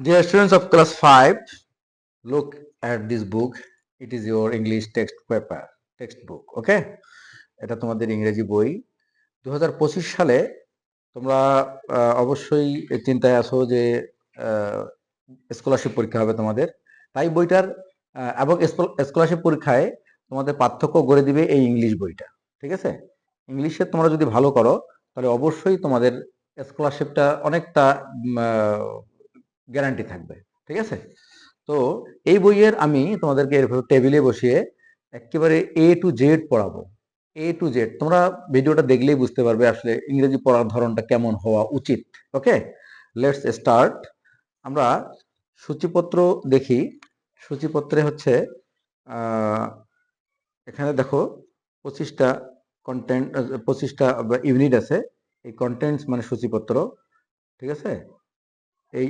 Dear students of class 5, look at this book. It is your English text paper, textbook. Okay? এটা তোমাদের ইংরেজি বই দু হাজার পঁচিশ সালে তোমরা অবশ্যই চিন্তায় আছো যে স্কলারশিপ পরীক্ষা হবে তোমাদের তাই বইটার এবং স্কলারশিপ পরীক্ষায় তোমাদের পার্থক্য গড়ে দিবে এই ইংলিশ বইটা ঠিক আছে ইংলিশে তোমরা যদি ভালো করো তাহলে অবশ্যই তোমাদের স্কলারশিপটা অনেকটা গ্যারান্টি থাকবে, ঠিক আছে? তো এই বইয়ের আমি তোমাদেরকে এরভাবে টেবিলে বসিয়ে একেবারে এ টু জেড পড়াবো। এ টু জেড তোমরা ভিডিওটা দেখলেই বুঝতে পারবে আসলে ইংরেজি পড়ার ধরনটা কেমন হওয়া উচিত ওকে লেটস স্টার্ট আমরা সূচিপত্র দেখি। সূচিপত্রে হচ্ছে এখানে দেখো পঁচিশটা কন্টেন্ট পঁচিশটা ইউনিট আছে। এই কন্টেন্টস মানে সূচিপত্র, ঠিক আছে? এই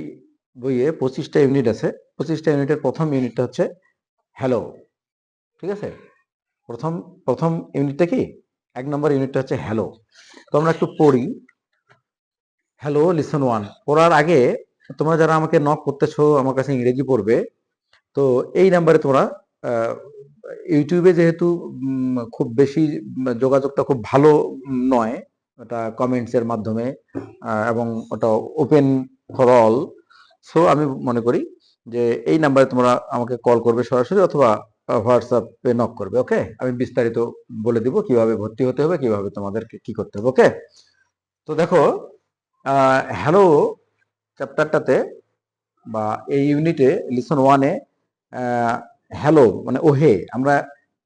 বইয়ে পঁচিশটা ইউনিট আছে। পঁচিশটা ইউনিটের প্রথম ইউনিটটা হচ্ছে হ্যালো ঠিক আছে? প্রথম প্রথম ইউনিটটা কি? এক নম্বর ইউনিটটা হচ্ছে হ্যালো তো আমরা একটু পড়ি। হ্যালো লিসন ওয়ান পড়ার আগে তোমরা যারা আমাকে নক করতেছো, আমার কাছে ইংরেজি পড়বে, তো এই নাম্বারে তোমরা ইউটিউবে যেহেতু খুব বেশি যোগাযোগটা খুব ভালো নয়, ওটা কমেন্টস এর মাধ্যমে এবং ওটা ওপেন ফর অল সো আমি মনে করি যে এই নাম্বারে তোমরা আমাকে কল করবে সরাসরি অথবা হোয়াটসঅ্যাপে নক করবে ওকে আমি বিস্তারিত বলে দিব কীভাবে ভর্তি হতে হবে, কীভাবে তোমাদেরকে কি করতে হবে ওকে তো দেখো হ্যালো চ্যাপ্টারটাতে বা এই ইউনিটে লিসন ওয়ানে হ্যালো মানে ওহে, আমরা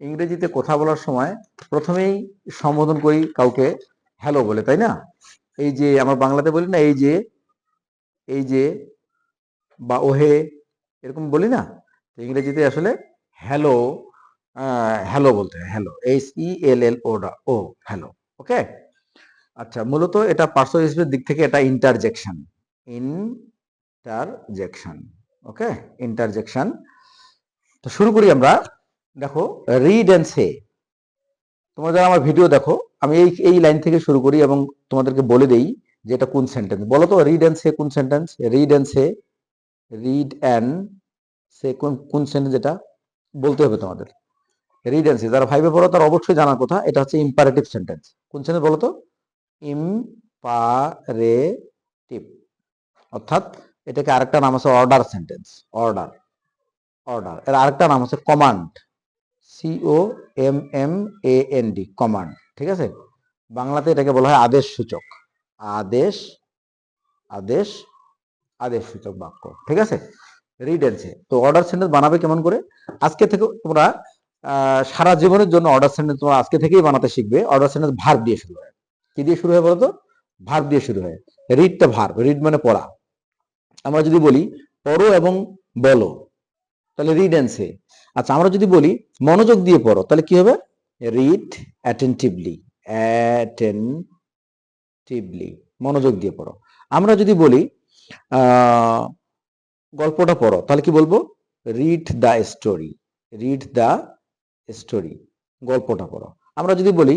ইংরেজিতে কথা বলার সময় প্রথমেই সম্বোধন করি কাউকে হ্যালো বলে, তাই না? এই যে, আমরা বাংলাতে বলি না, এই যে এই যে বা ওহে, এরকম বলি না? ইংরেজিতে আসলে হ্যালো হ্যালো বলতে হয় হ্যালো এইচ ই এল এল ও ডা ও হ্যালো ওকে আচ্ছা মূলত এটা পার্সোনালিজমের দিক থেকে এটা ইন্টারজেকশন ইন্টারজেকশন ওকে ইন্টারজেকশন তো শুরু করি আমরা, দেখো রিড অ্যান্ড সে তোমরা যারা আমার ভিডিও দেখো, আমি এই এই লাইন থেকে শুরু করি এবং তোমাদেরকে বলে দেই যে এটা কোন সেন্টেন্স বলো তো রিড অ্যান্ড সে কোন sentence read and say read and say কোন কোন সেন্টেন্স এটা বলতে হবে তোমাদের। রিড অ্যান্ড সে যারা ভাইবে পড়ো, তারা অবশ্যই জানার কথা, এটা হচ্ছে ইম্পারেটিভ সেন্টেন্স কোন সেন্টেন্স বলো তো? ইম্পারেটিভ অর্থাৎ, এটাকে আরেকটা নাম আছে অর্ডার সেন্টেন্স অর্ডার অর্ডার এর আরেকটা নাম আছে command C O M M A N D command ঠিক আছে? বাংলাতে এটাকে বলা হয় আদেশ সূচক। আদেশ আদেশ আদেশ সূচক বাক্য, ঠিক আছে? রিডেন্সে তো অর্ডার সেন্টেন্স বানাবে কেমন করে? আজকে থেকে তোমরা সারা জীবনের জন্য অর্ডার সেন্টেন্স তোমরা আজকে থেকেই বানাতে শিখবে। অর্ডার সেন্টেন্স ভার্ব দিয়ে শুরু হয়। কি দিয়ে শুরু হয় বলতো? ভার্ব দিয়ে শুরু হয়। রিডটা ভার্ব রিড মানে পড়া। আমরা যদি বলি, পড়ো এবং বলো, তাহলে রিড অ্যান্ড আচ্ছা আমরা যদি বলি, মনোযোগ দিয়ে পড়ো, তাহলে কি হবে? রিড অ্যাটেন্টিভলি অ্যাটেন্টিভলি মনোযোগ দিয়ে পড়ো। আমরা যদি বলি গল্পটা পড়ো। তাহলে কি বলব? Read the story read the story গল্পটা পড়ো। আমরা যদি বলি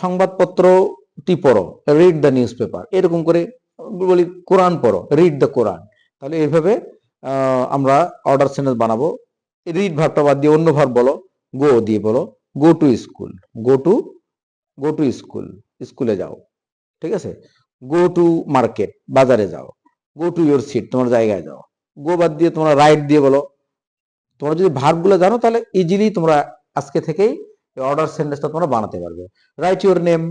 সংবাদপত্রটি পড়ো রিড দ্য নিউজ পেপার এরকম করে বলি, কোরআন পড়ো রিড দ্য কোরআন। তাহলে এইভাবে আমরা অর্ডার সেন্টেন্স বানাবো। রিড ভাবটা বাদ দিয়ে অন্য ভাব বলো গো দিয়ে বলো go to school go to go to school স্কুলে যাও, ঠিক আছে? গো টু মার্কেট বাজারে যাও। গো টু ইয়োর সিট তোমার জায়গায় যাও। গো বাদ দিয়ে তোমরা রাইট দিয়ে বলো। তোমরা যদি ভার্বগুলো জানো, তাহলে ইজিলি তোমরা আজকে থেকেই অর্ডার সেন্টেন্সটা তোমরা বানাতে পারবে। Write your name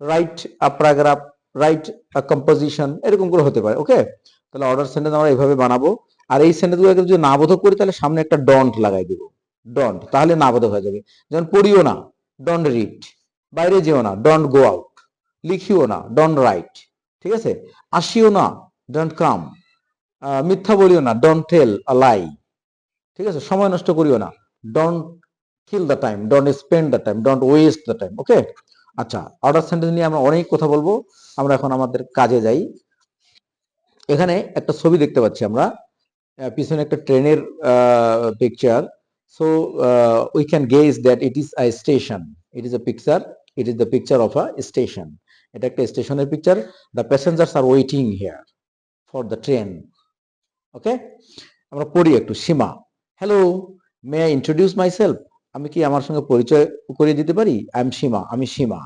write a paragraph write a composition এরকম করে হতে পারে ওকে তাহলে অর্ডার সেন্টেন্স আমরা এইভাবে বানাবো। আর এই সেন্টেন্সগুলোকে যদি না বোধক করি, তাহলে সামনে একটা ডন্ট লাগাই দিব। ডন্ট তাহলে না বোধক হয়ে যাবে। যেমন পড়িও না ডন্ট রিড বাইরে যেও না ডন্ট গো আউট লিখিও না ডন্ট রাইট ঠিক আছে? আসিও না ডন্ট কাম মিথ্যা বলিও না। ডন্ট টেল আ লাই ঠিক আছে? সময় নষ্ট করিও না। Don't kill the time don't spend the time don't waste the time okay আচ্ছা অর্ডার সেন্টেন্স নিয়ে আমরা অনেক কথা বলব। আমরা এখন আমাদের কাজে যাই। এখানে একটা ছবি দেখতে পাচ্ছি আমরা। পিছনে একটা ট্রেনের picture so we can guess that it is a station it is a picture it is the picture of a station এটা একটা স্টেশনের picture the passengers are waiting here for the train okay আমরা পড়ি একটু, Seema. Hello may I introduce myself আমি কি আমার সঙ্গে পরিচয় করিয়ে দিতে পারি? আই এম সীমা আমি Seema.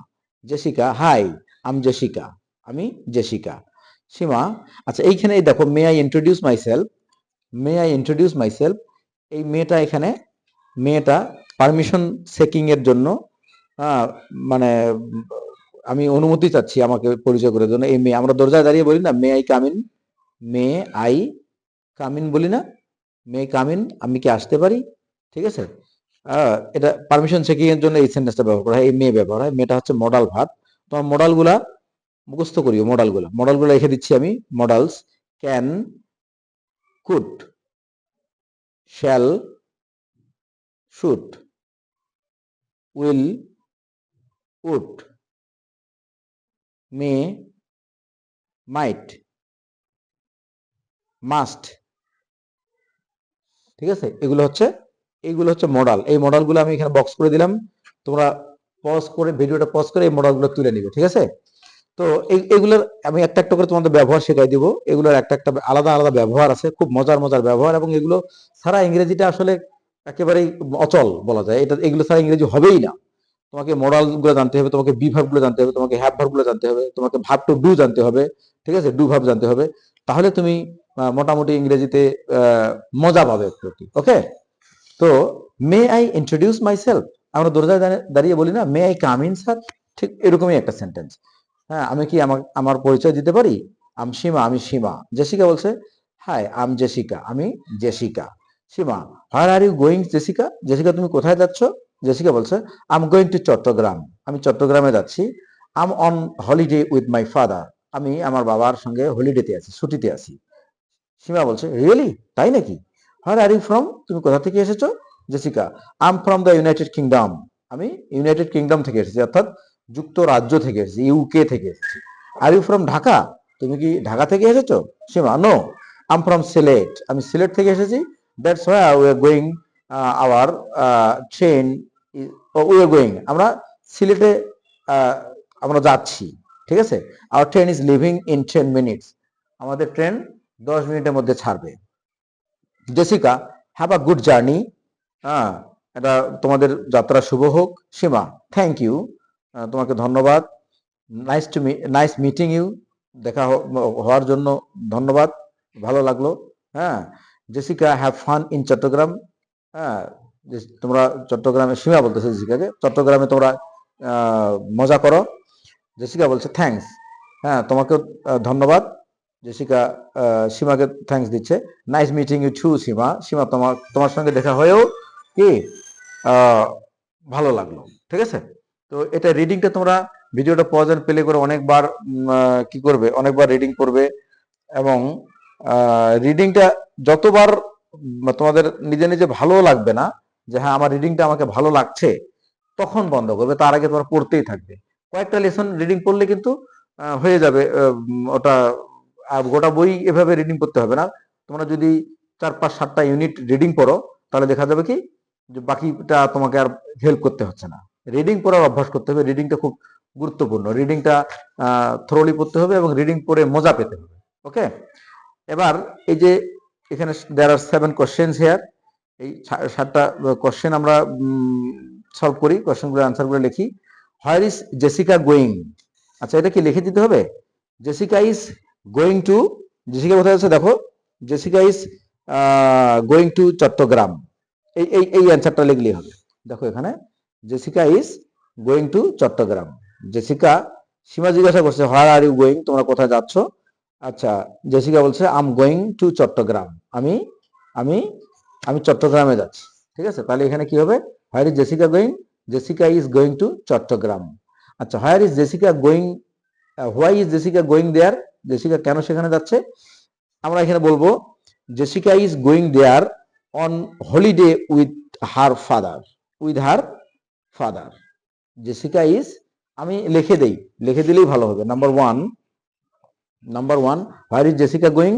Jessica hi I'm Jessica আমি জেসিকা সীমা আচ্ছা এইখানে এই দেখো may I introduce myself may I introduce myself এই মেয়েটা এখানে, মেয়েটা পারমিশন সেকিং এর জন্য মানে আমি অনুমতি চাচ্ছি আমাকে পরিচয় করার জন্য। এই মেয়ে, আমরা দরজায় দাঁড়িয়ে বলি না may I come in may I come in বলি না। মে কামিন আমি কি আসতে পারি? ঠিক আছে? এটা পারমিশন চেকিং এর জন্য এই সেন্টেন্সটা ব্যবহার করা হয়, এই মে ব্যবহার হয়। মেয়েটা হচ্ছে মডাল ভাত। তোমার মডালগুলা মুখস্থ করিও মডালগুলা রেখে দিচ্ছি আমি modals can could shall should will would may might must. ঠিক আছে? এগুলো হচ্ছে এইগুলো হচ্ছে মডাল এই মডালগুলো আমি এখানে বক্স করে দিলাম। তোমরা পজ করে ভিডিওটা পজ করে এই মডালগুলো তুলে নিবে, ঠিক আছে? তো এগুলোর আমি একটা একটা করে তোমাদের ব্যবহার শেখাই দিব। এগুলোর একটা একটা আলাদা আলাদা ব্যবহার আছে, খুব মজার মজার ব্যবহার এবং এগুলো ছাড়া ইংরেজিটা আসলে একেবারেই অচল বলা যায়। এটা, এগুলো ছাড়া ইংরেজি হবেই না। তোমাকে মডালগুলো জানতে হবে, তোমাকে বি ভাবগুলো জানতে হবে, তোমাকে হ্যাভ ভাবগুলো জানতে হবে, তোমাকে ভাব টু ডু জানতে হবে, ঠিক আছে? ডু ভাব জানতে হবে। তাহলে তুমি মোটামুটি ইংরেজিতে মজা পাবে একটু ওকে তো may I introduce myself আমরা দরজায় দাঁড়িয়ে- বলি না may I come in sir ঠিক এরকমই একটা সেন্টেন্স হ্যাঁ আমি কি আমার আমার পরিচয় দিতে পারি? আম সীমা আমি সীমা জেসিকা বলছে হাই আম জেসিকা আমি Jessica Seema where are you going Jessica Jessica তুমি কোথায় যাচ্ছ? জেসিকা বলছে আম গোয়িং টু চট্টগ্রাম আমি চট্টগ্রামে যাচ্ছি। I'm on holiday with my father আমি আমার বাবার সঙ্গে হলিডেতে আছি, ছুটিতে আছি। সীমা বলছে রিয়েলি তাই নাকি? হোয়ার আর ইউ ফ্রম তুমি কোথা থেকে এসেছ? Jessica I'm from the United Kingdom আমি ইউনাইটেড কিংডম থেকে এসেছি, অর্থাৎ যুক্তরাজ্য থেকে এসেছি ইউকে থেকে এসেছি। Are you from Dhaka? তুমি কি ঢাকা থেকে এসেছ? Seema no I'm from Sylhet আমি সিলেট থেকে এসেছি that's why we are going our train we are going আমরা সিলেটে আমরা যাচ্ছি, ঠিক আছে? Our train is leaving in ten minutes আমাদের ট্রেন দশ মিনিটের মধ্যে ছাড়বে। Jessica have a good journey হ্যাঁ এটা তোমাদের যাত্রা শুভ হোক। সীমা থ্যাংক ইউ তোমাকে ধন্যবাদ। Nice to nice meeting you দেখা হওয়ার জন্য ধন্যবাদ। ভালো লাগল। হ্যাঁ Jessica have fun in Chattogram হ্যাঁ তোমরা চট্টগ্রামে, সীমা বলতেছে জেসিকাকে, চট্টগ্রামে তোমরা মজা করো। জেসিকা বলছে থ্যাঙ্কস হ্যাঁ তোমাকে ধন্যবাদ। জেসিকা সীমাকে থ্যাঙ্কস দিচ্ছে। Nice meeting you too Seema. Seema তোমার তোমার সঙ্গে দেখা হয়েও কি ভালো লাগল। ঠিক আছে? তো এটা রিডিংটা তোমরা ভিডিওটা পজ এন্ড প্লে করে অনেকবার কি করবে? অনেকবার রিডিং করবে। এবং রিডিংটা যতবার তোমাদের নিজে নিজে ভালো লাগবে না, যে হ্যাঁ আমার রিডিংটা আমাকে ভালো লাগছে, তখন বন্ধ করবে। তার আগে তোমার পড়তেই থাকবে। কয়েকটা লেসন রিডিং পড়লে কিন্তু হয়ে যাবে ওটা গোটা বই এভাবে রিডিং করতে হবে না। তোমরা যদি চার, পাঁচ, সাতটা ইউনিট রিডিং পড়ো, তাহলে দেখা যাবে কি যে বাকিটা তোমাকে আর হেল্প করতে হচ্ছে না। রিডিং পড়ার অভ্যাস করতে হবে। রিডিংটা খুব গুরুত্বপূর্ণ। রিডিংটা থ্রোলি পড়তে হবে এবং রিডিং পড়ে মজা পেতে হবে। ওকে এবার এই যে এখানে there are seven questions here এই সাতটা কোশ্চেন আমরা সলভ করি। কোশ্চেনগুলো আনসারগুলো লিখি। হোয়ার ইজ জেসিকা গোয়িং আচ্ছা এটা কি লিখে দিতে হবে? Jessica is going to Jessica কোথায় আছে দেখো? Jessica is going to Chattogram এই এই এই অ্যান্সারটা লিখলেই হবে। দেখো এখানে Jessica is going to Chattogram Jessica Seema জিজ্ঞাসা করছে হোয়ার আর ইউ গোয়িং তোমরা কোথায় যাচ্ছ? আচ্ছা জেসিকা বলছে আম গোয়িং টু চট্টগ্রাম আমি আমি আমি চট্টগ্রামে যাচ্ছি। ঠিক আছে? তাহলে এখানে কি হবে? Where is Jessica going Jessica is going to Chattogram আচ্ছা where is Jessica going why is Jessica going there Jessica কেন সেখানে যাচ্ছে? আমরা এখানে বলব Jessica is going there on holiday with her father with her father Jessica is আমি লিখে দেই, লিখে দিলেই ভালো হবে। Number one number one where is Jessica going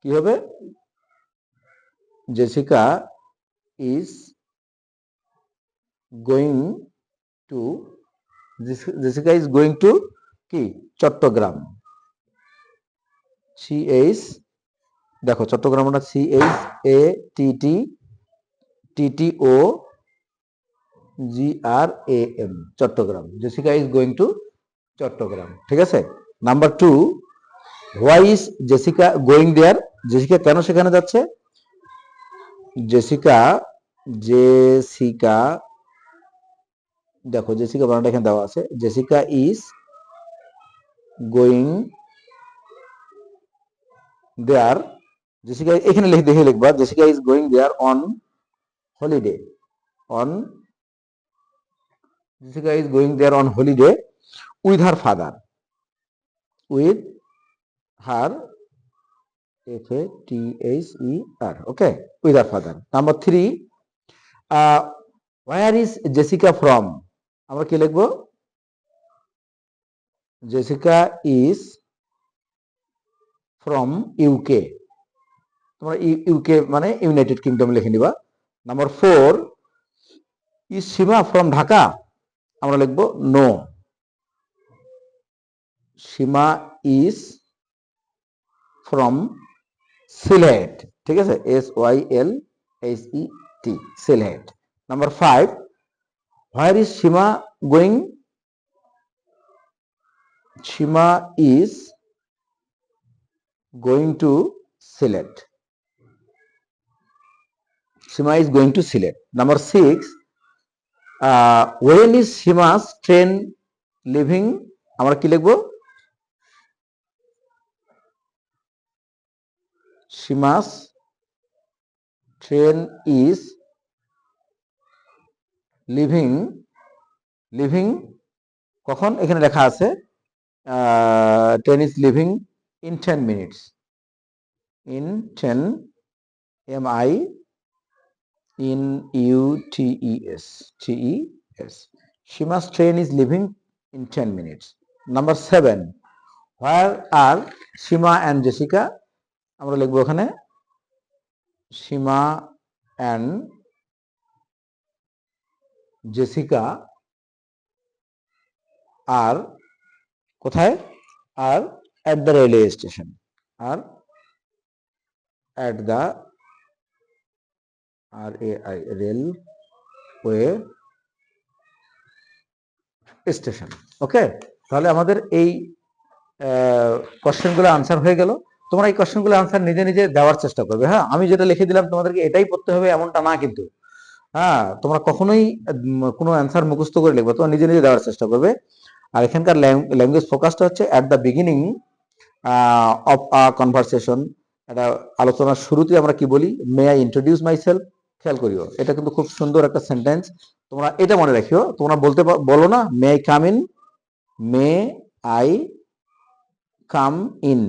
কি হবে? Jessica is going to Jessica is going to কি? চট্টগ্রাম সি এইচ দেখো চট্টগ্রাম আমরা C H A T T T T O G R A M Chattogram. Jessica is going to Chattogram, ঠিক আছে? Number two why is Jessica going there Jessica কেন সেখানে যাচ্ছে? Jessica Jessica দেখো Jessica বানানটা এখানে দেওয়া আছে। Jessica is going there Jessica এখানে লিখে দেখে লিখবা Jessica is going there on holiday on Jessica is going there on holiday with her father with her F A T H E R okay with her father number three where is Jessica from আমরা কি লিখব? Jessica is from UK তোমরা UK মানে United Kingdom লিখে নিবা। Number four is Seema from Dhaka, আমরা লিখব no Seema is from Sylhet, ঠিক আছে? S Y L H E T Sylhet. Number five where is Seema going Seema is going to Sylhet. Sima is going to Sylhet. Number six, uh, when is Sima's train leaving? আমরা কি লিখব Sima's train is leaving leaving কখন এখানে লেখা আছে train is leaving in 10 minutes in 10 m i in u t e s t e s shima's train is leaving in 10 minutes number 7 where are shima and jessica আমরা লিখব ওখানে সীমা and Jessica are কোথায় are at the railway station. Or at the RAI railway station okay তাহলে আমাদের এই কোশ্চেনগুলো answer হয়ে গেল। তোমরা এই কোশ্চেনগুলো আনসার নিজে নিজে দেওয়ার চেষ্টা করবে। হ্যাঁ আমি যেটা লিখে দিলাম, তোমাদেরকে এটাই পড়তে হবে, এমনটা না কিন্তু। হ্যাঁ তোমরা কখনোই কোনো অ্যান্সার মুখস্থ করে লিখবে, তোমরা নিজে নিজে দেওয়ার চেষ্টা করবে। আর এখানকার ল্যাঙ্গুয়েজ ফোকাসটা হচ্ছে at the beginning of a conversation একটা আলোচনার শুরুতে আমরা কি বলি? May I introduce myself খেয়াল করিও, এটা কিন্তু খুব সুন্দর একটা সেন্টেন্স তোমরা এটা মনে রাখিও, তোমরা বলতে বলো না may I come in may I come in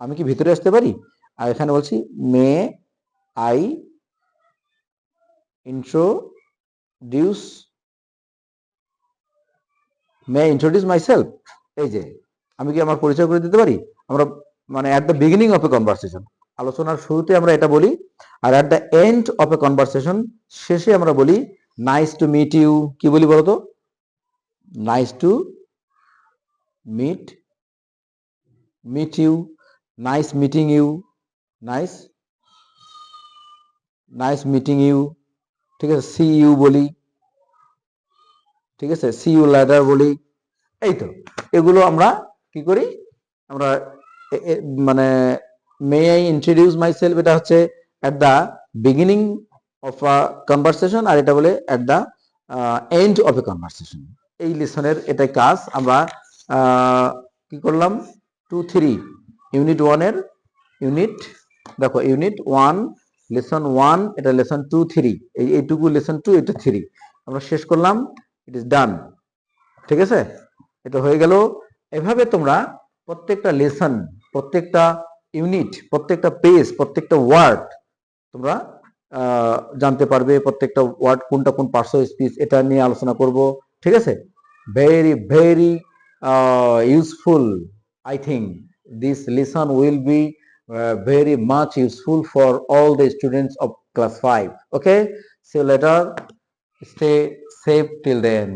আমি কি ভিতরে আসতে পারি? আর এখানে বলছি may I introduce may introduce myself এই যে, আমি কি আমার পরিচয় করে দিতে পারি? আমরা মানে at the beginning of a conversation আলোচনার শুরুতে আমরা এটা বলি, আর at the end of a conversation শেষে আমরা বলি নাইস টু মিট ইউ কি বলি বলতো? Nice to meet meet you nice meeting you nice nice meeting you ঠিক আছে সি ইউ বলি, ঠিক আছে সি ইউ লেটার বলি, এই তো, এগুলো আমরা কি করি? আমরা মানে may I introduce myself এটা হচ্ছে at the beginning of a conversation আর এটা বলে at the end of a conversation এই লেসনের এটাই কাজ আমরা কি করলাম? টু থ্রি ইউনিট ওয়ানের ইউনিট দেখো ইউনিট ওয়ান লেসন ওয়ান এটা লেসন টু থ্রি এই, এইটুকু লেসন টু এটা থ্রি আমরা শেষ করলাম ইট ইজ ডান ঠিক আছে? এটা হয়ে গেল, এভাবে তোমরা প্রত্যেকটা লেসন প্রত্যেকটা ইউনিট, প্রত্যেকটা পেজ, প্রত্যেকটা ওয়ার্ড তোমরা জানতে পারবে প্রত্যেকটা ওয়ার্ড কোনটা কোন পার্শ্ব স্পিচ এটা নিয়ে আলোচনা করব, ঠিক আছে? Very very useful I think this lesson will be very much useful for all the students of class 5 okay? See later later. সেফ টিল then.